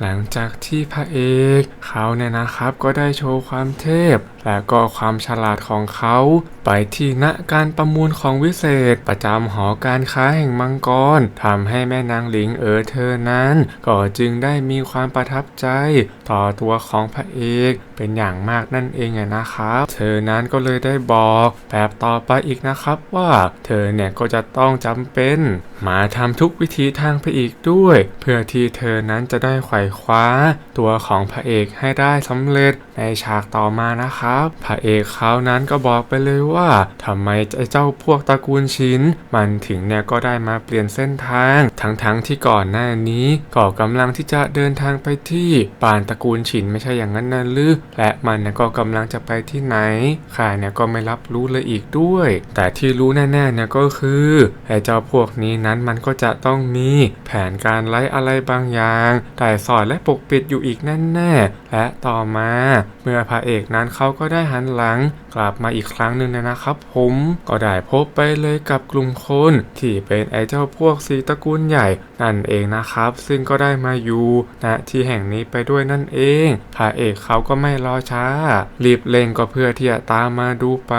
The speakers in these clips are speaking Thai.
หลังจากที่พระเอกเขาเนี่ยนะครับก็ได้โชว์ความเทพ และก็ความฉลาดของเขา ไปที่ณการประมูลของวิเศษประจำหอการค้าแห่งมังกรทำให้แม่นางหลิงเอ๋อเธอนั้น ก็จึงได้มีความประทับใจ ต่อตัวของพระเอกเป็นอย่างมากนั่นเองนะครับ เธอนั้นก็เลยได้บอกแบบต่อไปอีกนะครับว่าเธอเนี่ยก็จะต้องจำเป็นมาทำทุกวิธีทางไปอีกด้วย เพื่อที่เธอนั้นจะได้ไขว่คว้า ตัวของพระเอกให้ได้สำเร็จในฉากต่อมานะครับ พระเอกเขานั้นก็บอกไปเลยว่าทำไมเจ้าพวกตระกูลชินมันถึงเนี่ยก็ได้มาเปลี่ยนเส้นทาง ทั้งๆที่ก่อนหน้านี้ก็กำลังที่จะเดินทางไปที่ป่านตะระกูลฉินไม่ใช่อย่างนั้นนั่นหรือและมันก็กำลังจะไปที่ไหนข้าเนี่ยก็ไม่รับรู้เลยอีกด้วย แต่ที่รู้แน่ๆเนี่ยก็คือไอ้เจ้าพวกนี้นั้นมันก็จะต้องมีแผนการไล่อะไรบางอย่างแต่สอดและปกปิดอยู่อีกแน่ๆและต่อมา เมื่อพระเอกนั้นเขาก็ได้หันหลัง กลับมาอีกครั้งหนึ่งนะครับผมก็ได้พบไปเลยกับกลุ่มคนที่เป็นไอ้เจ้าพวกสีตระกูลใหญ่นั่นเองนะครับ ซึ่งก็ได้มาอยู่ณที่แห่งนี้ไปด้วยนั่นเองพระเอกเขาก็ไม่รอช้า รีบเร่งก็เพื่อที่จะตามมาดูไป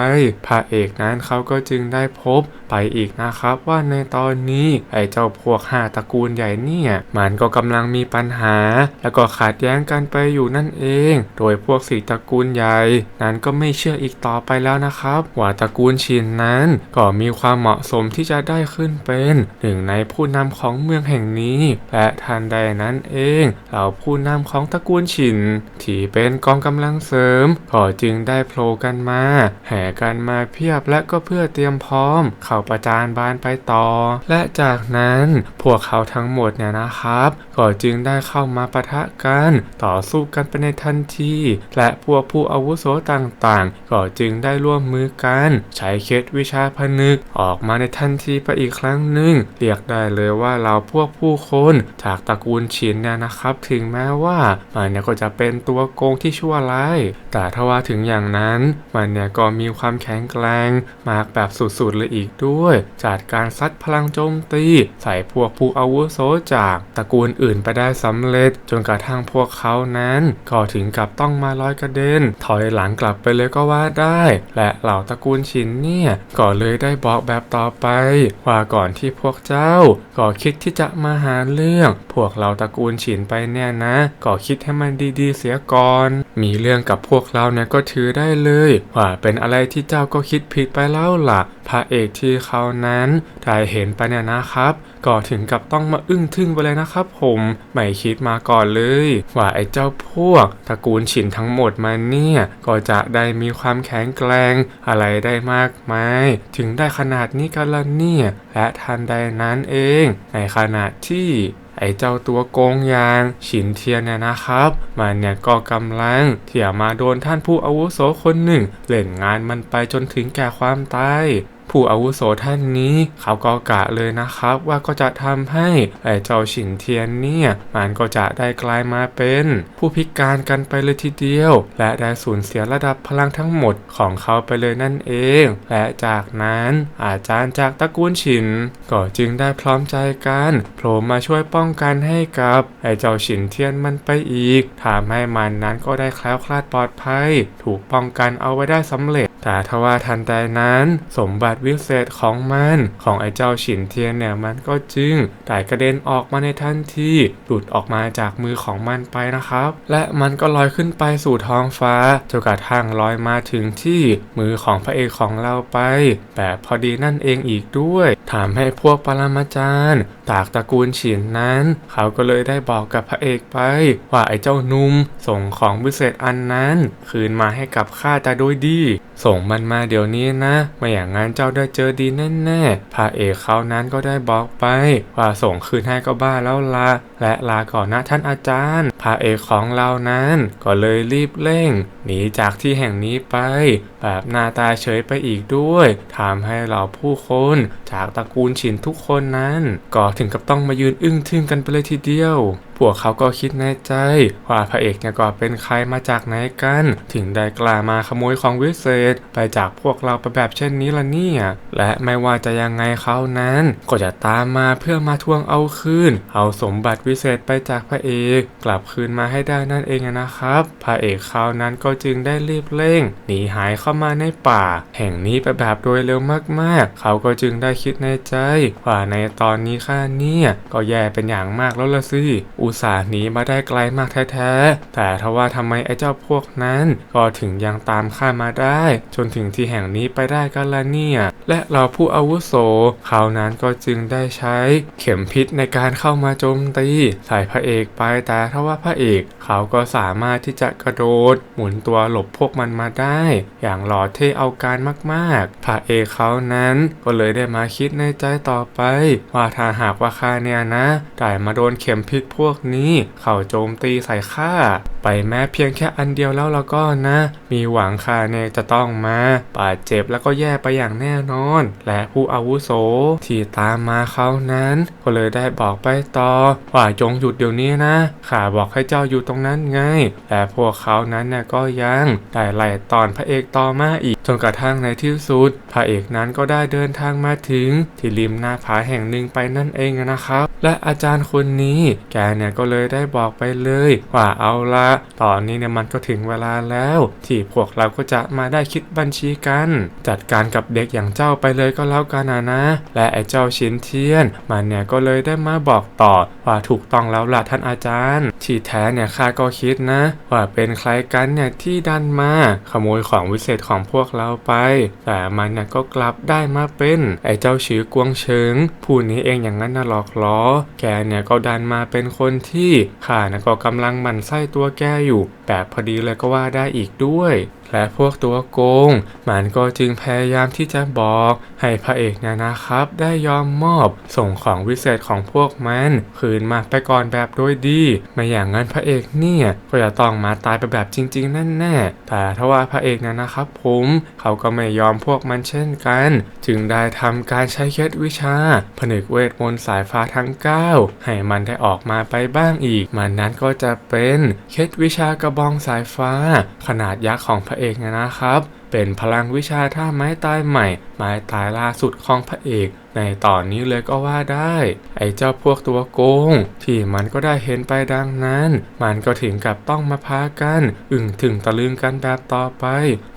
พระเอกนั้นเขาก็จึงได้พบไปอีกนะครับว่าในตอนนี้ไอ้เจ้าพวกห้าตระกูลใหญ่เนี่ยมันก็กำลังมีปัญหา แล้วก็ขัดแย้งกันไปอยู่นั่นเอง โดยพวกสีตระกูลใหญ่ นั้นก็ไม่เชื่ออีกต่อ่อไปแล้วนะครับ ว่าตระกูลชินนั้น ก็มีความเหมาะสมที่จะได้ขึ้นเป็นหนึ่งในผู้นำของเมืองแห่งนี้ และทันใดนั้นเองเหล่าผู้นำของตระกูลชินที่เป็นกองกำลังเสริมก็จึงได้โผล่กันมา แห่กันมาเพียบและก็เพื่อเตรียมพร้อม เข้าประจานบานไปต่อ และจากนั้นพวกเขาทั้งหมดเนี่ยนะครับ ก็จึงได้เข้ามาปะทะกัน ต่อสู้กันไปในทันที และพวกผู้อาวุโสต่างๆ ก็จึงได้ร่วมมือกัน ใช้เคล็ดวิชาพนึก ออกมาในทันทีไปอีกครั้งหนึ่งเรียกได้เลยว่าเราพวกผู้คนจากตระกูลชินเนี่ยนะครับ ถึงแม้ว่ามันเนี่ยก็จะเป็นตัวโกงที่ชั่วร้าย แต่ถ้าว่าถึงอย่างนั้น มันเนี่ยก็มีความแข็งแกร่งมากแบบสุดๆเลยอีกด้วยจากการซัดพลังโจมตี ใส่พวกผู้อาวุโสจากตระกูลอื่นไปได้สำเร็จ จนกระทั่งพวกเขานั้น ก็ถึงกับต้องมาลอยกระเด็น ถอยหลังกลับไปเลยก็ว่าได้ และเหล่าตระกูลชินเนี่ยก็เลยได้บอกแบบต่อไป ว่าก่อนที่พวกเจ้า ก็คิดที่จะมาหาเรื่อง พวกเราตระกูลฉินไปเนี่ยนะ ก็คิดให้มันดีๆ เสียก่อน มีเรื่องกับพวกเราเนี่ยก็ถือได้เลย ว่าเป็นอะไรที่เจ้าก็คิดผิดไปแล้วล่ะ พระเอกที่เขานั้นได้เห็นไปเนี่ยนะครับ ก็ถึงกับต้องมาอึ้งทึ่งไปเลยนะครับ ผมไม่คิดมาก่อนเลย ว่าไอ้เจ้าพวกตระกูลฉินทั้งหมดมาเนี่ยก็จะได้มีความแข็งแกร่งอะไรได้มากมายถึงได้ขนาดนี้กันละเนี่ย และทันใดนั้นเอง ในขณะที่ไอ้เจ้าตัวโกงยาง ฉินเทียนเนี่ยนะครับ มันเนี่ยก็กำลังเที่ยมาโดนท่านผู้อาวุโสคนหนึ่ง เล่นงานมันไปจนถึงแก่ความตาย ผู้อาวุโสท่านนี้เขาก็กะเลยนะครับ ว่าก็จะทำให้ไอ้เจ้าฉินเทียนเนี่ยมันก็จะได้กลายมาเป็น ผู้พิการกันไปเลยทีเดียว และได้สูญเสียระดับพลังทั้งหมดของเขาไปเลยนั่นเอง และจากนั้นอาจารย์จากตระกูลฉิน ก็จึงได้พร้อมใจกันโผล่มาช่วยป้องกันให้กับไอ้เจ้าฉินเทียนมันไปอีกทำให้มันนั้นก็ได้แคล้วคลาดปลอดภัย ถูกป้องกันเอาไว้ได้สำเร็จ แต่ทว่าทันใดนั้น สมบัติวิเศษของมันของไอ้เจ้าฉินเทียนเนี่ยมันก็จึงได้กระเด็นออกมาในทันทีหลุดออกมาจากมือของมันไปนะครับ และมันก็ลอยขึ้นไปสู่ท้องฟ้าจนกระทั่งลอยมาถึงที่มือของพระเอกของเราไป แบบพอดีนั่นเองอีกด้วยทำให้พวกปรมาจารย์จากตระกูลฉินนั้น เขาก็เลยได้บอกกับพระเอกไป ว่าไอ้เจ้านุ่มส่งของวิเศษอันนั้น คืนมาให้กับข้าแต่โดยดีส่งมันมาเดี๋ยวนี้นะ ไม่อย่างนั้นเจ้าได้เจอดีแน่ๆ พระเอกเขานั้นก็ได้บอกไป ว่าส่งคืนให้ก็บ้าแล้วละและลาก่อนนะท่านอาจารย์ พระเอกของเรานั้น ก็เลยรีบเร่ง หนีจากที่แห่งนี้ไป แบบหน้าตาเฉยไปอีกด้วยทำให้เราผู้คนจากตระกูลฉินทุกคนนั้น ก็ถึงกับต้องมายืนอึ้งทึ่งกันไปเลยทีเดียว พวกเขาก็คิดในใจ ว่าพระเอกเนี่ยก็เป็นใครมาจากไหนกัน ถึงได้กล้ามาขโมยของวิเศษ ไปจากพวกเราไปแบบเช่นนี้ละเนี่ย และไม่ว่าจะยังไงเขานั้น ก็จะตามมาเพื่อมาทวงเอาคืน เอาสมบัติวิเศษไปจากพระเอก กลับคืนมาให้ได้นั่นเองนะครับ พระเอกครานั้นก็จึงได้รีบเร่ง หนีหายเข้ามาในป่า แห่งนี้ไปแบบโดยเร็วมากๆ เขาก็จึงได้คิดในใจ ว่าในตอนนี้ข้าเนี่ยก็แย่เป็นอย่างมากแล้วละสิอุตส่าห์หนีมาได้ไกลมากแท้ๆ แต่ทว่าทำไมไอ้เจ้าพวกนั้น ก็ถึงยังตามข้ามาได้ จนถึงที่แห่งนี้ไปได้กันละเนี่ย และเราผู้อาวุโสเขานั้นก็จึงได้ใช้เข็มพิษในการเข้ามาโจมตีใส่พระเอกไปแต่ทว่าพระเอกเขาก็สามารถที่จะกระโดด หมุนตัวหลบพวกมันมาได้ อย่างหล่อเท่เอาการมากๆ พระเอกเขานั้นก็เลยได้มาคิดในใจต่อไป ว่าถ้าหากว่าข้าเนี่ยนะได้มาโดนเข็มพิษพวกนี้ เข้าโจมตีใส่ข้าไปแม้เพียงแค่อันเดียวแล้วแล้วก็นะ มีหวังข้าเนี่ยจะต้องมาบาดเจ็บแล้วก็แย่ไปอย่างแน่นอน และผู้อาวุโสที่ตามมาเขานั้น ก็เลยได้บอกไปต่อว่าจงหยุดเดี๋ยวนี้นะข้าบอกให้เจ้าอยู่ตรงนั้นไงแต่พวกเขานั้นน่ก็ยังได้ไล่ตอนพระเอกต่อมาอีกจนกระทั่งในที่สุดพระเอกนั้นก็ได้เดินทางมาถึง ที่ริมหน้าผาแห่งหนึ่งไปนั่นเองนะครับ และอาจารย์คนนี้แกเนี่ยก็เลยได้บอกไปเลยว่าเอาละตอนนี้เนี่ยมันก็ถึงเวลาแล้ว ที่พวกเราก็จะมาได้คิดบัญชีกัน จัดการกับเด็กอย่างเจ้าไปเลยก็แล้วกันนะนะ และไอ้เจ้าชินเทียน มันเนี่ยก็เลยได้มาบอกต่อว่าถูกต้องแล้วล่ะท่านอาจารย์ ที่แท้เนี่ยข้าก็คิดนะ ว่าเป็นใครกันเนี่ยที่ดันมาขโมยของวิเศษของพวกเราไป แต่มันเนี่ยก็กลับได้มาเป็นไอ้เจ้าชื่อกวงเฉิงผู้นี้เองอย่างนั้นน่ะหลอกล้อ แกเนี่ยก็ดันมาเป็นคนที่ข้านะก็กำลังหมั่นไส้ตัวแกอยู่ แบบพอดีเลยก็ว่าได้อีกด้วย และพวกตัวโกง มันก็จึงพยายามที่จะบอกให้พระเอกเนี่ยนะครับ ได้ยอมมอบส่งของวิเศษของพวกมันคืนมาไปก่อนแบบโดยดี ไม่อย่างนั้นพระเอกเนี่ยก็จะต้องมาตายไปแบบจริง ๆ นั่นแน่แต่ถ้าว่าพระเอกเนี่ยนะครับผมเขาก็ไม่ยอมพวกมันเช่นกัน จึงได้ทำการใช้เคล็ดวิชา ผนึกเวทมนต์สายฟ้าทั้ง 9 ให้มันได้ออกมาไปบ้างอีก มันนั้นก็จะเป็นเคล็ดวิชากระบองสายฟ้า ขนาดยักษ์ของพระเอกเนยนะครับ เป็นพลังวิชาท่าไม้ตายใหม่ ไม้ตายล่าสุดของพระเอก ในตอนนี้เลยก็ว่าได้ ไอ้เจ้าพวกตัวโกง ที่มันก็ได้เห็นไปดังนั้น มันก็ถึงกับต้องมาพากัน อึ่งถึงตะลึงกันแบบต่อไป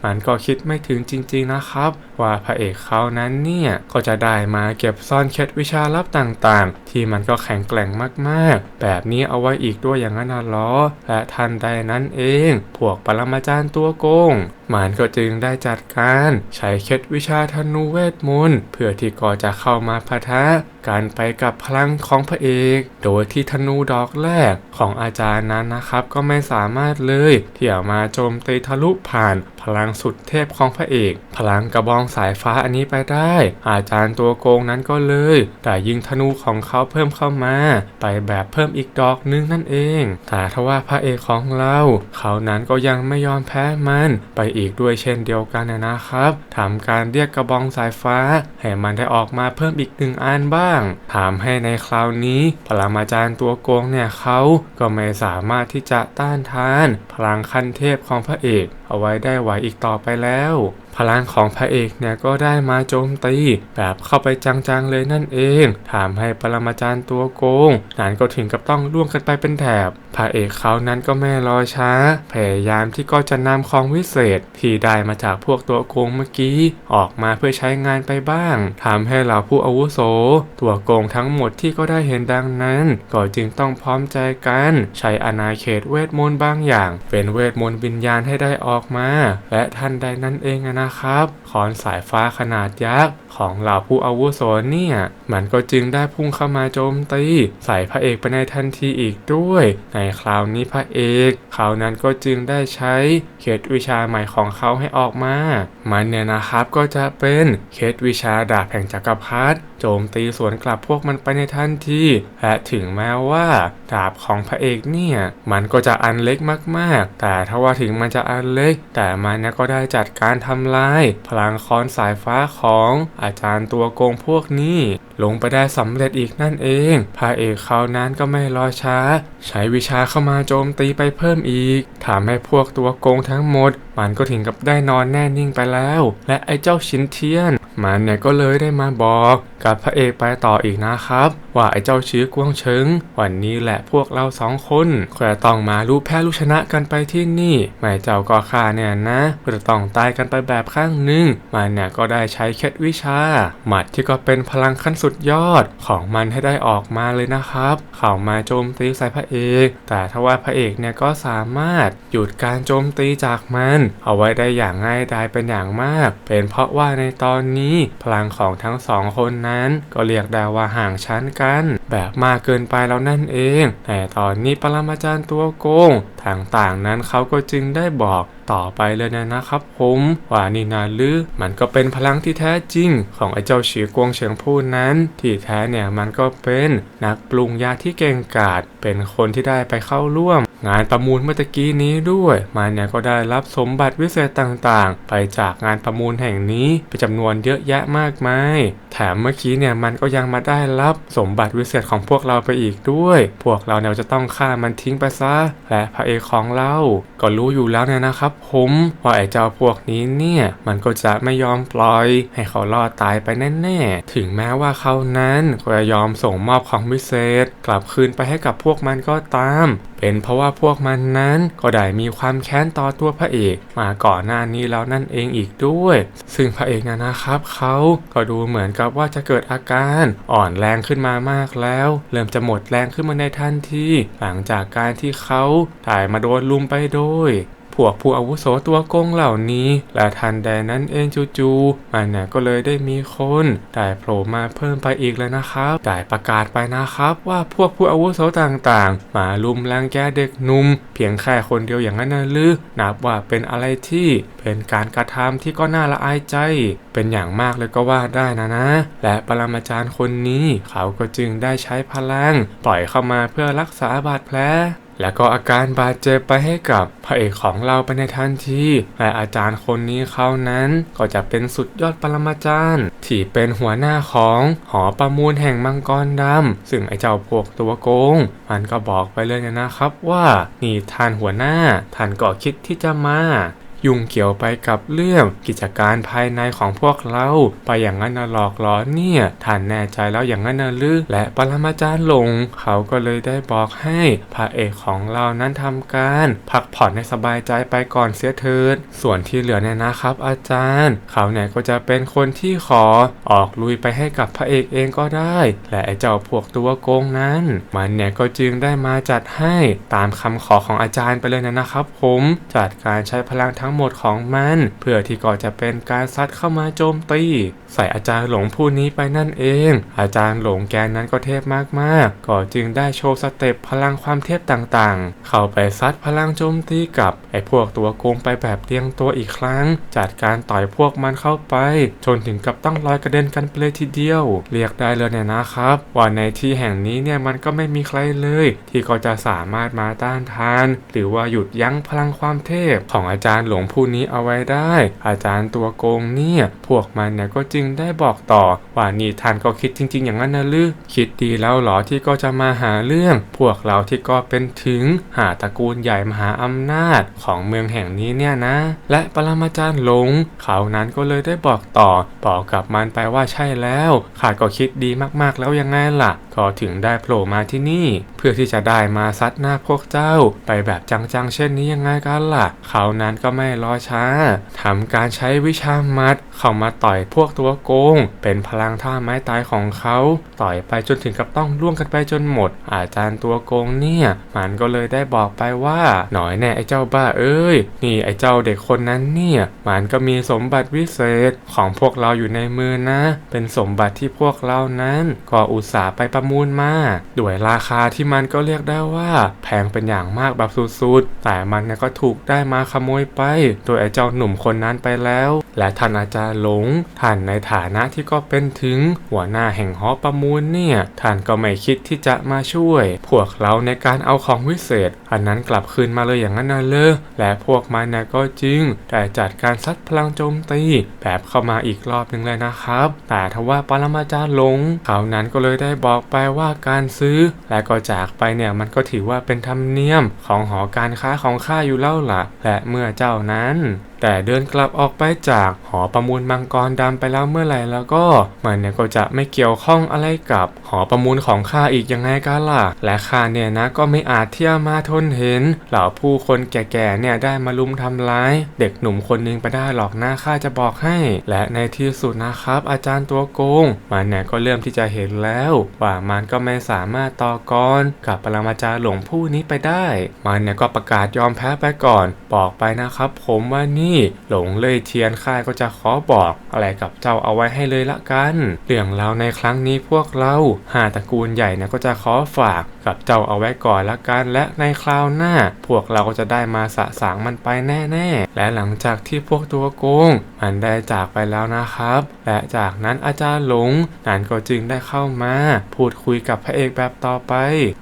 มันก็คิดไม่ถึงจริงๆนะครับ ว่าพระเอกเขานั้นเนี่ย ก็จะได้มาเก็บซ่อนเคล็ดวิชาลับต่างๆ ที่มันก็แข็งแกร่งมากๆ แบบนี้เอาไว้อีกด้วยอย่างนั้นนะล้อและทันใดนั้นเอง พวกปรมาจารย์ตัวโกงมันก็จึงได้จัดการ ใช้เคล็ดวิชาธนูเวทมนต์เพื่อที่ก่อจะเข้ามาพะทะการไปกับพลังของพระเอก โดยที่ธนูดอกแรกของอาจารย์นั้นนะครับ ก็ไม่สามารถเลยที่จะมาโจมตีทะลุผ่านพลังสุดเทพของพระเอก พลังกระบองสายฟ้าอันนี้ไปได้ อาจารย์ตัวโกงนั้นก็เลย แต่ยิงธนูของเขาเพิ่มเข้ามา ไปแบบเพิ่มอีกดอกนึงนั่นเอง แต่ทว่าพระเอกของเรา เขานั้นก็ยังไม่ยอมแพ้มันไปอีกด้วยเช่นเดียวกันนะครับทำการเรียกกระบองสายฟ้าให้มันได้ออกมาเพิ่มอีกหนึ่งอันบ้างถามให้ในคราวนี้พลังอาจารย์ตัวโกงเนี่ยเขาก็ไม่สามารถที่จะต้านทาน พลังขั้นเทพของพระเอก เอาไว้ได้ไหวอีกต่อไปแล้ว ลังของพระเอกเนี่ยก็ได้มาโจมตี แบบเข้าไปจังๆเลยนั่นเองถามให้ปรมาจารย์ตัวโกงนั้นก็ถึงกับต้องล่วงกันไปเป็นแถบพระเอกเขานั้นก็ไม่รอช้า พยายามที่ก็จะนำของวิเศษ ที่ได้มาจากพวกตัวโกงเมื่อกี้ ออกมาเพื่อใช้งานไปบ้างทำให้เหล่าผู้อาวุโส ตัวโกงทั้งหมดที่ก็ได้เห็นดังนั้น ก็จึงต้องพร้อมใจกัน ใช้อาณาเขตเวทมนต์บางอย่าง เป็นเวทมนต์วิญญาณให้ได้ออกมา และท่านใดนั้นเองนะครับขอนสายฟ้าขนาดยักษ์ของเหล่าผู้อาวุโสเนี่ย มันก็จึงได้พุ่งเข้ามาโจมตี ใส่พระเอกไปในทันทีอีกด้วย ในคราวนี้พระเอกเขานั้นก็จึงได้ใช้เคล็ดวิชาใหม่ของเขาให้ออกมา มันเนี่ยนะครับก็จะเป็นเคล็ดวิชาดาบแห่งจักรพรรดิโจมตีสวนกลับพวกมันไปในทันที และถึงแม้ว่าดาบของพระเอกเนี่ย มันก็จะอันเล็กมากๆ แต่ถ้าว่าถึงมันจะอันเล็ก แต่มันก็ได้จัดการทำลายพลังค้อนสายฟ้าของอาจารย์ตัวโกงพวกนี้ ลงไปได้สำเร็จอีกนั่นเองพระเอกเขานั้นก็ไม่รอช้า ใช้วิชาเข้ามาโจมตีไปเพิ่มอีกทำให้พวกตัวโกงทั้งหมด มันก็ถึงกับได้นอนแน่นิ่งไปแล้ว และไอ้เจ้าชินเทียน มันเนี่ยก็เลยได้มาบอกกับพระเอกไปต่ออีกนะครับว่าไอ้เจ้าชื้อกวงเชิงวันนี้แหละพวกเราสองคนก็จะต้องมารู้แพ้รู้ชนะกันไปที่นี่ไม่เจ้าก็ข้าเนี่ยนะก็จะต้องตายกันไปแบบข้างหนึ่งมันเนี่ยก็ได้ใช้เคล็ดวิชา หมัดที่ก็เป็นพลังขั้นสุดยอดของมันให้ได้ออกมาเลยนะครับ เข้ามาโจมตีใส่พระเอก แต่ถ้าว่าพระเอกเนี่ยก็สามารถหยุดการโจมตีจากมัน เอาไว้ได้อย่างง่ายดายเป็นอย่างมาก เป็นเพราะว่าในตอนนี้พลังของทั้งสองคนนั้นก็เรียกได้ว่าห่างชั้นกัน แบบมากเกินไปแล้วนั่นเอง แต่ตอนนี้ปรมาจารย์ตัวโกงต่างๆนั้นเขาก็จึงได้บอกต่อไปเลยนะนะครับผมว่านี่นาลือมันก็เป็นพลังที่แท้จริง ของไอ้เจ้าฉีกวงเฉียงผู้นั้น ที่แท้เนี่ยมันก็เป็นนักปรุงยาที่เก่งกาจเป็นคนที่ได้ไปเข้าร่วม งานประมูลเมื่อตะกี้นี้ด้วยมันเนี่ยก็ได้รับสมบัติวิเศษต่างๆ ไปจากงานประมูลแห่งนี้เป็นจำนวนเยอะแยะมากมาย แถมเมื่อกี้เนี่ยมันก็ยังมาได้รับสมบัติวิเศษของพวกเราไปอีกด้วย พวกเราเนี่ยจะต้องฆ่ามันทิ้งไปซะ และพระเอกของเราก็รู้อยู่แล้วเนี่ยนะครับผมว่าไอ้เจ้าพวกนี้เนี่ยมันก็จะไม่ยอมปล่อย ให้เขารอดตายไปแน่ๆ ถึงแม้ว่าเขานั้นก็จะยอมส่งมอบของวิเศษ กลับคืนไปให้กับพวกมันก็ตาม เป็นเพราะว่าพวกมันนั้นก็ได้มีความแค้นต่อตัวพระเอกมาก่อนหน้านี้แล้วนั่นเองอีกด้วย ซึ่งพระเอกนะนะครับเขาก็ดูเหมือนกับว่าจะเกิดอาการอ่อนแรงขึ้นมามากแล้ว เริ่มจะหมดแรงขึ้นมาในทันทีหลังจากการที่เขาถ่ายมาโดนลุมไปโดย วกผู้อาวุโสตัวโกงเหล่านี้ และทันใดนั้นเองจู่ๆมันน่ยก็เลยได้มีคนได้โผล่มาเพิ่มไปอีกเลยนะครับได้ประกาศไปนะครับ ว่าพวกผู้อาวุโสต่างๆ มาลุมรังแกเด็กหนุ่ม เพียงแค่คนเดียวอย่างนั้นนะหรือนับว่าเป็นอะไรที่เป็นการกระทำที่ก็น่าละอายใจ เป็นอย่างมากเลยก็ว่าได้นะนะ และปรมาจารย์คนนี้เขาก็จึงได้ใช้พลัง ปล่อยเข้ามาเพื่อรักษาบาดแผล แล้วก็อาการบาดเจ็บไปให้กับพระเอกของเราไปในทันทีและอาจารย์คนนี้เขานั้นก็จะเป็นสุดยอดปรมาจารย์ ที่เป็นหัวหน้าของหอประมูลแห่งมังกรดำซึ่งไอ้เจ้าพวกตัวโกง มันก็บอกไปเลยนะครับว่านี่ท่านหัวหน้าท่านก็คิดที่จะมา ยุ่งเกี่ยวไปกับเรื่องกิจการภายในของพวกเรา ไปอย่างนั้นนะหลอกล้อเนี่ยท่านแน่ใจแล้วอย่างนั้นนะหรือและปรมาจารย์หลง เขาก็เลยได้บอกให้พระเอกของเรานั้นทำการ พักผ่อนให้สบายใจไปก่อนเสียเถิดส่วนที่เหลือเนี่ยนะครับ อาจารย์ เขาเนี่ยก็จะเป็นคนที่ขอออกลุยไปให้กับพระเอกเองก็ได้ และไอ้เจ้าพวกตัวโกงนั้น มันเนี่ยก็จึงได้มาจัดให้ตามคำขอของอาจารย์ไปเลยนะครับ ผมจัดการใช้พลังทั้งหมดของมัน เพื่อที่ก่อจะเป็นการซัดเข้ามาโจมตี ใส่อาจารย์หลงผู้นี้ไปนั่นเอง อาจารย์หลงแกนั้นก็เทพมากๆ ก็จึงได้โชว์สเต็ปพลังความเทพต่างๆ เข้าไปซัดพลังโจมตีกับไอ้พวกตัวโกงไปแบบเรียงตัวอีกครั้ง จัดการต่อยพวกมันเข้าไปจนถึงกับต้องลอยกระเด็นกันไปเลยทีเดียว เรียกได้เลยเนี่ยนะครับ ว่าในที่แห่งนี้เนี่ยมันก็ไม่มีใครเลย ที่ก็จะสามารถมาต้านทาน หรือว่าหยุดยั้งพลังความเทพของอาจารย์หลงผู้นี้เอาไว้ได้ อาจารย์ตัวโกงเนี่ย พวกมันเนี่ยก็จึงได้บอกต่อ ว่านี่ท่านก็คิดจริง ๆ อย่างนั้นนะลือคิดดีแล้วหรอที่ก็จะมาหาเรื่อง พวกเราที่ก็เป็นถึงหาตระกูลใหญ่มหาอำนาจของเมืองแห่งนี้เนี่ยนะ และปรมาจารย์หลง เขานั้นก็เลยได้บอกต่อ บอกกับมันไปว่าใช่แล้วข้าก็คิดดีมากๆแล้วยังไงล่ะก็ถึงได้โผล่มาที่นี่ เพื่อที่จะได้มาซัดหน้าพวกเจ้า ไปแบบจังๆเช่นนี้ยังไงกันล่ะ เขานั้นก็ไม่รอช้าทำการใช้วิชามัด เข้ามาต่อยพวกตัวโกง เป็นพลังท่าไม้ตายของเขา ต่อยไปจนถึงกับต้องล่วงกันไปจนหมด อาจารย์ตัวโกงเนี่ย มันก็เลยได้บอกไปว่า หน่อยแน่ไอ้เจ้าบ้าเอ้ย นี่ไอ้เจ้าเด็กคนนั้นเนี่ย มันก็มีสมบัติวิเศษของพวกเราอยู่ในมือนะ เป็นสมบัติที่พวกเรานั้นก็อุตส่าห์ไปประมูลมาด้วยราคาที่มันก็เรียกได้ว่า แพงเป็นอย่างมากแบบสุดๆ แต่มันก็ถูกได้มาขโมยไปโดยไอ้เจ้าหนุ่มคนนั้นไปแล้ว และท่านอาจารย์หลง ท่านในฐานะที่ก็เป็นถึงหัวหน้าแห่งหอประมูลเนี่ย ท่านก็ไม่คิดที่จะมาช่วย พวกเราในการเอาของวิเศษ อันนั้นกลับคืนมาเลยอย่างนั้นนะเลยและพวกมันเนี่ยก็จึงได้จัดการซัดพลังโจมตี แบบเข้ามาอีกรอบหนึ่งเลยนะครับ แต่ทว่าปรมาจารย์หลงเขานั้นก็เลยได้บอกไปว่าการซื้อ และก็จากไปเนี่ยมันก็ถือว่าเป็นธรรมเนียมของหอการค้าของข้าอยู่แล้วล่ะ และเมื่อเจ้านั้น แต่เดินกลับออกไปจากหอประมูลมังกรดำไปแล้วเมื่อไหร่แล้วก็มันเนี่ยก็จะไม่เกี่ยวข้องอะไรกับหอประมูลของข้าอีกยังไงกันล่ะ และข้าเนี่ยนะก็ไม่อาจเที่ยวมาทนเห็นเหล่าผู้คนแก่ๆเนี่ยได้มาลุมทำร้าย เด็กหนุ่มคนหนึงไปได้หรอกนะข้าจะบอกให้ และในที่สุดนะครับ อาจารย์ตัวโกง มันเนี่ยก็เริ่มที่จะเห็นแล้วว่ามันก็ไม่สามารถต่อกรกับปรมาจารย์หลวงผู้นี้ไปได้ มันเนี่ยก็ประกาศยอมแพ้ไปก่อน บอกไปนะครับ ผมว่านี่หลงเลยเทียนข้าก็จะขอบอกอะไรกับเจ้าเอาไว้ให้เลยละกัน เรื่องราวในครั้งนี้พวกเราหาตระกูลใหญ่นะก็จะขอฝากกับเจ้าเอาไว้ก่อนละกันและในคราวหน้า พวกเราก็จะได้มาสะสางมันไปแน่ๆ และหลังจากที่พวกตัวโกง มันได้จากไปแล้วนะครับ และจากนั้นอาจารย์หลงนั้นก็จึงได้เข้ามา พูดคุยกับพระเอกแบบต่อไป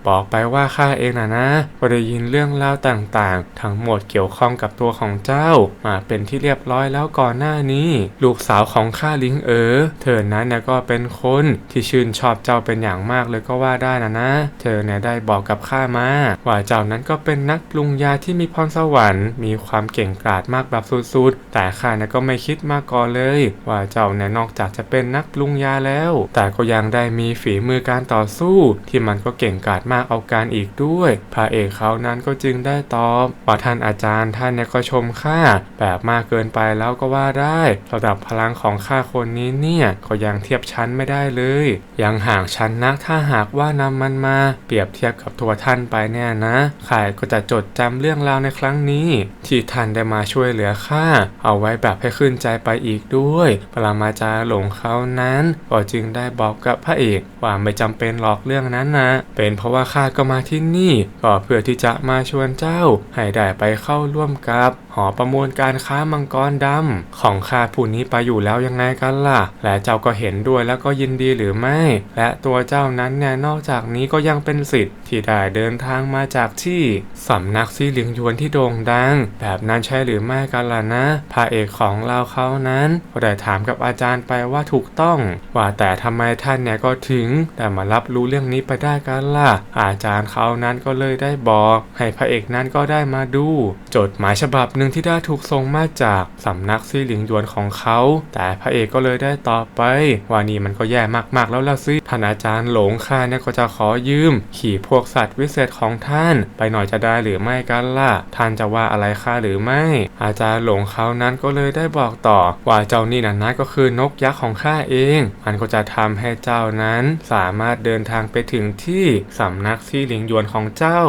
บอกไปว่าข้าเองนะนะก็ได้ยินเรื่องราวต่างๆ ทั้งหมดเกี่ยวข้องกับตัวของเจ้า มาเป็นที่เรียบร้อยแล้วก่อนหน้านี้ ลูกสาวของข้าลิงเอ๋อเธอนั้นก็เป็นคนที่ชื่นชอบเจ้าเป็นอย่างมากเลยก็ว่าได้นะนะ เธอเนี่ยได้บอกกับข้ามา ว่าเจ้านั้นก็เป็นนักปรุงยาที่มีพรสวรรค์ มีความเก่งกาจมากแบบสุดๆ แต่ข้าเนี่ยก็ไม่คิดมาก่อนเลย ว่าเจ้าเนี่ยนอกจากจะเป็นนักปรุงยาแล้ว แต่ก็ยังได้มีฝีมือการต่อสู้ ที่มันก็เก่งกาจมากเอาการอีกด้วย พระเอกเขานั้นก็จึงได้ตอบว่าท่านอาจารย์ท่านเนี่ยก็ชมข้าแบบมากเกินไปแล้วก็ว่าได้ระดับพลังของข้าคนนี้เนี่ยก็ยังเทียบชั้นไม่ได้เลย ยังห่างชั้นนักถ้าหากว่านำมันมาเปรียบเทียบกับตัวท่านไปเนี่ยนะข้าก็จะจดจำเรื่องราวในครั้งนี้ ที่ท่านได้มาช่วยเหลือข้าเอาไว้แบบให้ขึ้นใจไปอีกด้วย ปรมาจาหลงเขานั้นก็จึงได้บอกกับพระเอกว่าไม่จำเป็นหรอกเรื่องนั้นนะ เป็นเพราะว่าข้าก็มาที่นี่ ก็เพื่อที่จะมาชวนเจ้าให้ได้ไปเข้าร่วมกับ อประมวลการค้ามังกรดำของข้าผู้นี้ไปอยู่แล้วยังไงกันล่ะ และเจ้าก็เห็นด้วยแล้วก็ยินดีหรือไม่ และตัวเจ้านั้นเนี่ยนอกจากนี้ก็ยังเป็นสิทธิ์ ที่ได้เดินทางมาจากที่สำนักซีเหลิงยวนที่โด่งดัง แบบนั้นใช่หรือไม่กันล่ะนะพระเอกของเราเขานั้นก็ได้ถามกับอาจารย์ไปว่าถูกต้อง ว่าแต่ทำไมท่านเนี่ยก็ถึงแต่มารับรู้เรื่องนี้ไปได้กันล่ะ อาจารย์เขานั้นก็เลยได้บอก ให้พระเอกนั้นก็ได้มาดู จดหมายฉบับหนึ่งที่ได้ถูกส่งมาจากสำนักซีเหลิงยวนของเขา แต่พระเอกก็เลยได้ตอบไป ว่านี่มันก็แย่มากๆแล้วล่ะสิท่านอาจารย์หลงข้าเนี่ยก็จะขอยืม ขี่พวกกสัตว์วิเศษของท่าน ไปหน่อยจะได้หรือไม่กันล่ะ ท่านจะว่าอะไรข้าหรือไม่ อาจารย์หลงเขานั้นก็เลยได้บอกต่อ ว่าเจ้านี่นะนะก็คือนกยักษ์ของข้าเอง มันก็จะทำให้เจ้านั้นสามารถเดินทางไปถึงที่สำนักที่หลิงยวนของเจ้า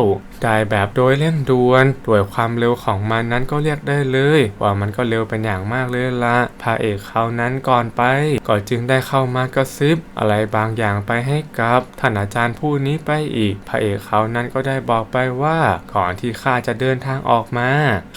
ได้แบบโดยเร่งด่วนด้วยความเร็วของมันนั้นก็เรียกได้เลย ว่ามันก็เร็วเป็นอย่างมากเลยละพระเอกเขานั้นก่อนไป ก็จึงได้เข้ามากระซิบ อะไรบางอย่างไปให้กับท่านอาจารย์ผู้นี้ไปอีกพระเอกเขานั้นก็ได้บอกไปว่า ก่อนที่ข้าจะเดินทางออกมา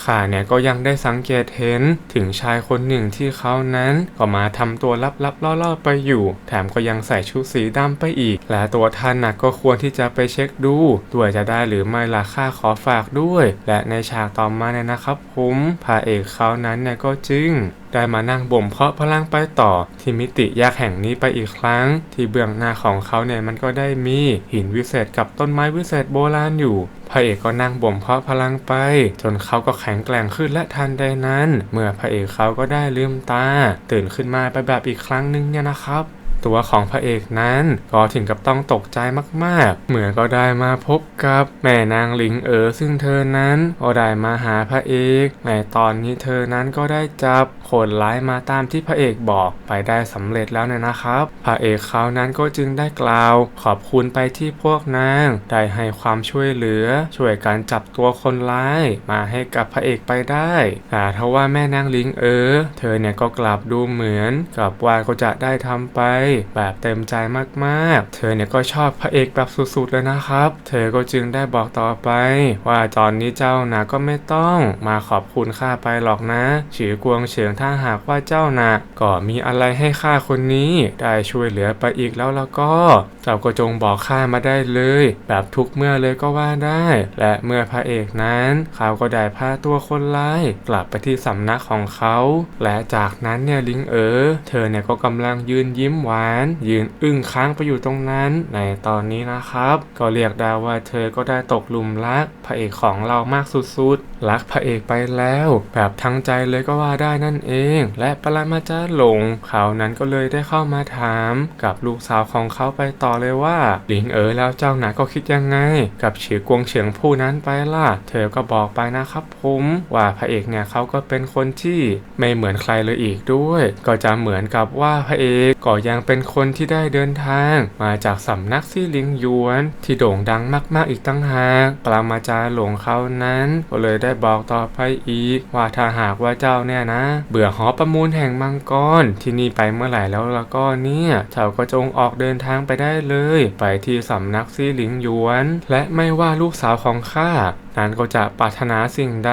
ข้าเนี่ยก็ยังได้สังเกตเห็นถึงชายคนหนึ่งที่เขานั้นก็มาทำตัวลับๆล่อๆไปอยู่ แถมก็ยังใส่ชุดสีดำไปอีก และตัวท่านนะก็ควรที่จะไปเช็คดูด้วยจะได้หรือไม่ล่ะข้าขอฝากด้วย และในฉากต่อมาเนี่ยนะครับผมพระเอกเขานั้นเนี่ยก็จึง ได้มานั่งบ่มเพาะพลังไปต่อ ที่มิติยากแห่งนี้ไปอีกครั้ง ที่เบื้องหน้าของเขาเนี่ยมันก็ได้มีหินวิเศษกับต้นไม้วิเศษโบราณอยู่พระเอกก็นั่งบ่มเพาะพลังไป จนเขาก็แข็งแกร่งขึ้นและทันใดนั้น เมื่อพระเอกเขาก็ได้ลืมตา ตื่นขึ้นมาไปแบบอีกครั้งหนึ่งเนี่ยนะครับ ตัวของพระเอกนั้น ก็ถึงกับต้องตกใจมากๆ เหมือนก็ได้มาพบกับแม่นางหลิงเอ๋อซึ่งเธอนั้นก็ได้มาหาพระเอกในตอนนี้เธอนั้นก็ได้จับคนร้ายมาตามที่พระเอกบอกไปได้สำเร็จแล้วเนี่ยนะครับ พระเอกเขานั้นก็จึงได้กล่าว ขอบคุณไปที่พวกนางได้ให้ความช่วยเหลือ ช่วยการจับตัวคนร้ายมาให้กับพระเอกไปได้แต่ทว่าแม่นางลิงเอ๋อเธอเนี่ยก็กลับดูเหมือนกับว่าก็จะได้ทำไปแบบเต็มใจมากๆ เธอเนี่ยก็ชอบพระเอกแบบสุดๆเลยนะครับ เธอก็จึงได้บอกต่อไป ว่าตอนนี้เจ้านะก็ไม่ต้องมาขอบคุณข้าไปหรอกนะฉีกวงเฉิงถ้าหากว่าเจ้านะก็มีอะไรให้ข้าคนนี้ได้ช่วยเหลือไปอีกแล้วแล้วก็เจ้าก็จงบอกข้ามาได้เลย แบบทุกเมื่อเลยก็ว่าได้ และเมื่อพระเอกนั้น เขาก็ได้พาตัวคนร้าย กลับไปที่สำนักของเขา และจากนั้นเนี่ยลิงเอ๋อเธอเนี่ยก็กำลังยืนยิ้มหวาานยืนอึ้งค้างไปอยู่ตรงนั้น ในตอนนี้นะครับ ก็เรียกได้ว่าเธอก็ได้ตกหลุมรักพระเอกของเรามากสุดๆ รักพระเอกไปแล้ว แบบทั้งใจเลยก็ว่าได้นั่นเอง และปรมาจารย์หลงเขานั้นก็เลยได้เข้ามาถามกับลูกสาวของเขาไปต่อเลยว่าหลิงเอ๋อแล้วเจ้าหนาก็คิดยังไง กับเฉียกวงเฉียงผู้นั้นไปล่ะ เธอก็บอกไปนะครับผมว่าพระเอกเนี่ยเขาก็เป็นคนที่ไม่เหมือนใครเลยอีกด้วย ก็จะเหมือนกับว่าพระเอกก็ยังเป็น็นคนที่ได้เดินทาง มาจากสำนักซี่หลิงหยวน ที่โด่งดังมากๆอีกตั้งหากปรามาจารย์หลงเขานั้น ก็เลยได้บอกต่อไปอีก ว่าถ้าหากว่าเจ้าเนี่ยนะ เบื่อหอประมูลแห่งมังกรที่นี่ไปเมื่อไหร่แล้วล้วก็เนี่ยเจ้าก็จงออกเดินทางไปได้เลย ไปที่สำนักซี่หลิงหยวน และไม่ว่าลูกสาวของข้านั้นก็จะปรารถนาสิ่งใด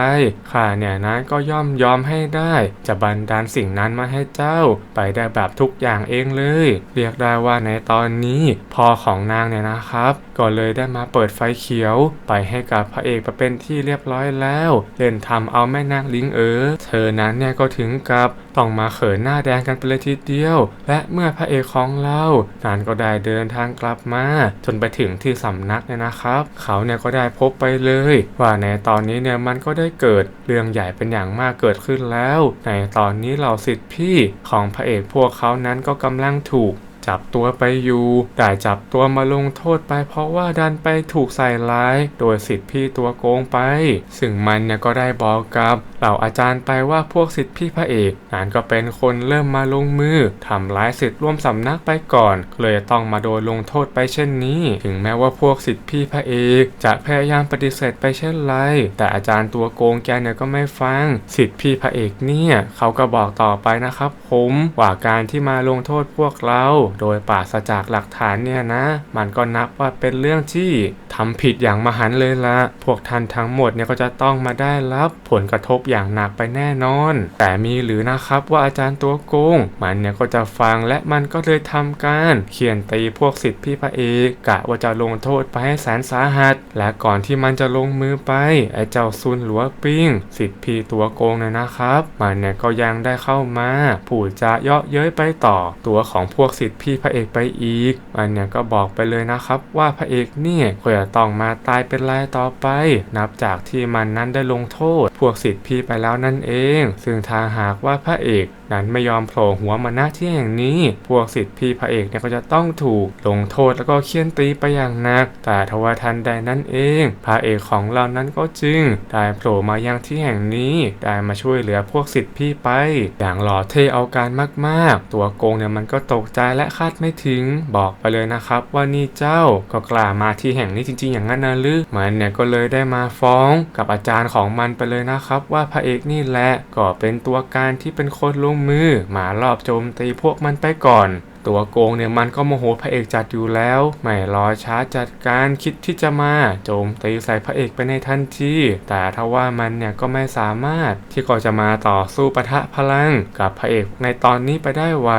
ข้าเนี่ยนั้นก็ย่อมยอมให้ได้ จะบันดาลสิ่งนั้นมาให้เจ้า ไปได้แบบทุกอย่างเองเลย เรียกได้ว่าในตอนนี้พ่อของนางเนี่ยนะครับ ก็เลยได้มาเปิดไฟเขียว ไปให้กับพระเอกไปเป็นที่เรียบร้อยแล้ว เล่นทำเอาแม่นางลิงเอ๋อเธอนั้นเนี่ยก็ถึงกับต้องมาเขินหน้าแดงกันไปเลยทีเดียว และเมื่อพระเอกของเรานั้นก็ได้เดินทางกลับมา จนไปถึงที่สำนักเนี่ยนะครับ เขาเนี่ยก็ได้พบไปเลยว่าในตอนนี้เนี่ยมันก็ได้เกิดเรื่องใหญ่เป็นอย่างมากเกิดขึ้นแล้ว ในตอนนี้เหล่าสิทธิพี่ของพระเอกพวกเขานั้นก็กำลังถูก จับตัวไปอยู่ ได้จับตัวมาลงโทษไป เพราะว่าดันไปถูกใส่ร้าย โดยสิทธิพี่ตัวโกงไป ซึ่งมันเนี่ยก็ได้บอกกับเหล่าอาจารย์ไปว่าพวกสิทธิพี่พระเอกนั้นก็เป็นคนเริ่มมาลงมือทำร้ายสิทธิร่วมสำนักไปก่อน เลยต้องมาโดนลงโทษไปเช่นนี้ ถึงแม้ว่าพวกสิทธิพี่พระเอกจะพยายามปฏิเสธไปเช่นไร แต่อาจารย์ตัวโกงแกเนี่ยก็ไม่ฟัง สิทธิพี่พระเอกเนี่ยเขาก็บอกต่อไปนะครับผมว่าการที่มาลงโทษพวกเราโดยปราศจากหลักฐานเนี่ยนะ มันก็นับว่าเป็นเรื่องที่ทำผิดอย่างมหันเลยละพวกท่านทั้งหมดเนี่ยก็จะต้องมาได้รับผลกระทบอย่างหนักไปแน่นอน แต่มีหรือนะครับว่าอาจารย์ตัวโกง มันเนี่ยก็จะฟังและมันก็เลยทำการเขียนตีพวกสิทธิพี่พระเอกกะว่าจะลงโทษไปให้แสนสาหัส และก่อนที่มันจะลงมือไปไอ้เจ้าซุนหลัวปิ้ง สิทธิพี่ตัวโกงเนี่ยนะครับ มันเนี่ยก็ยังได้เข้ามาผูดจะเยาะเย้ยไปต่อตัวของพวกสิทธิพี่พระเอกไปอีกมันเนี่ยก็บอกไปเลยนะครับว่าพระเอกเนี่ยก็จะต้องมาตายเป็นรายต่อไป นับจากที่มันนั้นได้ลงโทษ พวกสิทธิ์พี่ไปแล้วนั่นเอง ซึ่งทางหากว่าพระเอก นั้นไม่ยอมโผล่หัวมาณที่แห่งนี้ พวกสิทธิพี่พระเอกเนี่ยก็จะต้องถูกลงโทษแล้วก็เคี่ยนตีไปอย่างหนัก แต่ทว่าทันใดนั้นเอง พระเอกของเรานั้นก็จึง ได้โผล่มายังที่แห่งนี้ ได้มาช่วยเหลือพวกสิทธิพี่ไป อย่างหล่อเท่เอาการมากๆ ตัวโกงเนี่ยมันก็ตกใจและคาดไม่ถึง บอกไปเลยนะครับว่านี่เจ้าก็กล้ามาที่แห่งนี้จริง ๆ อย่างนั้นนะหรือมันเนี่ยก็เลยได้มาฟ้องกับอาจารย์ของมันไปเลยนะครับ ว่าพระเอกนี่แหละก็เป็นตัวการที่เป็นคนลงมือมารอบโจมตีพวกมันไปก่อน ตัวโกงเนี่ยมันก็โมโหพระเอกจัดอยู่แล้ว ไม่รอช้าจัดการคิดที่จะมา โจมตีใส่พระเอกไปในทันที แต่ถ้าว่ามันเนี่ยก็ไม่สามารถที่ก็จะมาต่อสู้ปะทะพลัง กับพระเอกในตอนนี้ไปได้ไว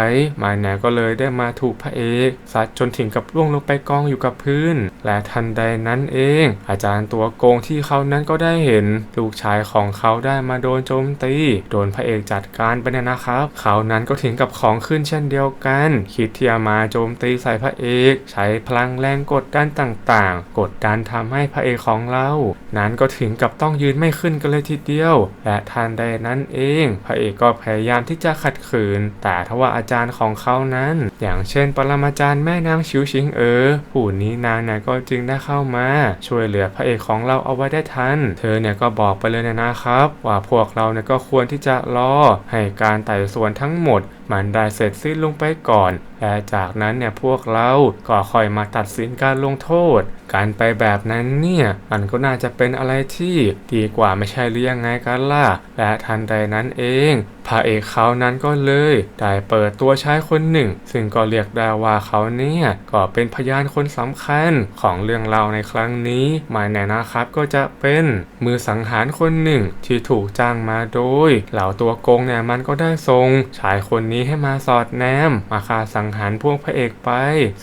มันเนี่ยก็เลยได้มาถูกพระเอกซัดจนถึงกับล่วงลงไปกองอยู่กับพื้น และทันใดนั้นเอง อาจารย์ตัวโกงที่เขานั้นก็ได้เห็น ลูกชายของเขาได้มาโดนโจมตี โดนพระเอกจัดการไปเนี่ยนะครับ เขานั้นก็ถึงกับของขึ้นเช่นเดียวกันคิดที่จะมาโจมตีใส่พระเอก ใช้พลังแรงกดดันต่างๆ กดดันทำให้พระเอกของเรา นั้นก็ถึงกับต้องยืนไม่ขึ้นกันเลยทีเดียว และทันใดนั้นเอง พระเอกก็พยายามที่จะขัดขืน แต่ทว่าอาจารย์ของเขานั้น อย่างเช่น ปรมาจารย์แม่นางชิวชิงเอ๋อผู้นี้นางเนี่ยก็จึงได้เข้ามา ช่วยเหลือพระเอกของเราเอาไว้ได้ทัน เธอเนี่ยก็บอกไปเลยนะครับ ว่าพวกเราเนี่ยก็ควรที่จะรอให้การไต่สวนทั้งหมด มันได้เสร็จสิ้นลงไปก่อน และจากนั้นเนี่ยพวกเราก็ค่อยมาตัดสินการลงโทษ การไปแบบนั้นเนี่ยมันก็น่าจะเป็นอะไรที่ดีกว่าไม่ใช่หรือยังไงกันล่ะ และทันใดนั้นเองพระเอกเขานั้นก็เลยได้เปิดตัวชายคนหนึ่ง ซึ่งก็เรียกได้ว่าเขาเนี่ยก็เป็นพยานคนสำคัญของเรื่องราวในครั้งนี้หมายแน่นะครับก็จะเป็นมือสังหารคนหนึ่งที่ถูกจ้างมาโดย เหล่าตัวโกงเนี่ยมันก็ได้ส่งชายคนนี้ให้มาสอดแนมมาฆ่าสังหารพวกพระเอกไป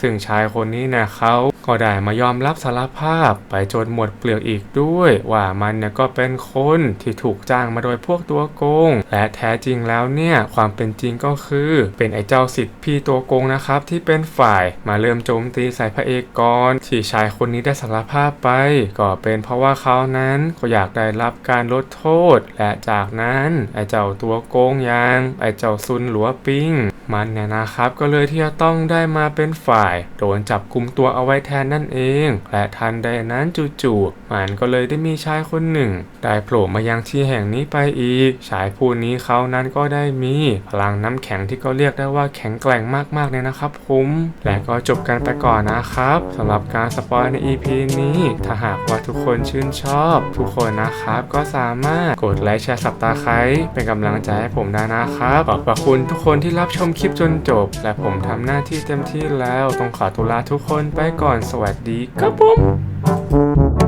ซึ่งชายคนนี้นะเขา ก็ได้มายอมรับสารภาพไปจนหมดเปลือกอีกด้วย ว่ามันเนี่ยก็เป็นคนที่ถูกจ้างมาโดยพวกตัวโกง และแท้จริงแล้วเนี่ยความเป็นจริงก็คือ เป็นไอ้เจ้าสิทธิ์พี่ตัวโกงนะครับ ที่เป็นฝ่ายมาเริ่มโจมตีใส่พระเอกก่อนที่ชายคนนี้ได้สารภาพไป ก็เป็นเพราะว่าเขานั้นก็อยากได้รับการลดโทษ และจากนั้นไอ้เจ้าตัวโกงยางไอ้เจ้าซุนหลัวปิงมันเนี่ยนะครับก็เลยที่จะต้องได้มาเป็นฝ่าย โดนจับกุมตัวเอาไว้แทนนั่นเอง และทันใดนั้นจู่ๆมันก็เลยได้มีชายคนหนึ่ง ได้โผล่มายังที่แห่งนี้ไปอีก ชายผู้นี้เขานั้นก็ได้มีพลังน้ำแข็งที่ก็เรียกได้ว่าแข็งแกร่งมากๆเลยนะครับผมและก็จบกันไปก่อนนะครับสำหรับการสปอยใน EP นี้ ถ้าหากว่าทุกคนชื่นชอบ ทุกคนนะครับก็สามารถกดไลค์แชร์สับตาไคร้เป็นกำลังใจให้ผมได้นะครับขอบพระคุณทุกคนที่รับชมคลิปจนจบ และผมทำหน้าที่เต็มที่แล้วต้องขอตุลาทุกคนไปก่อนสวัสดีครับผม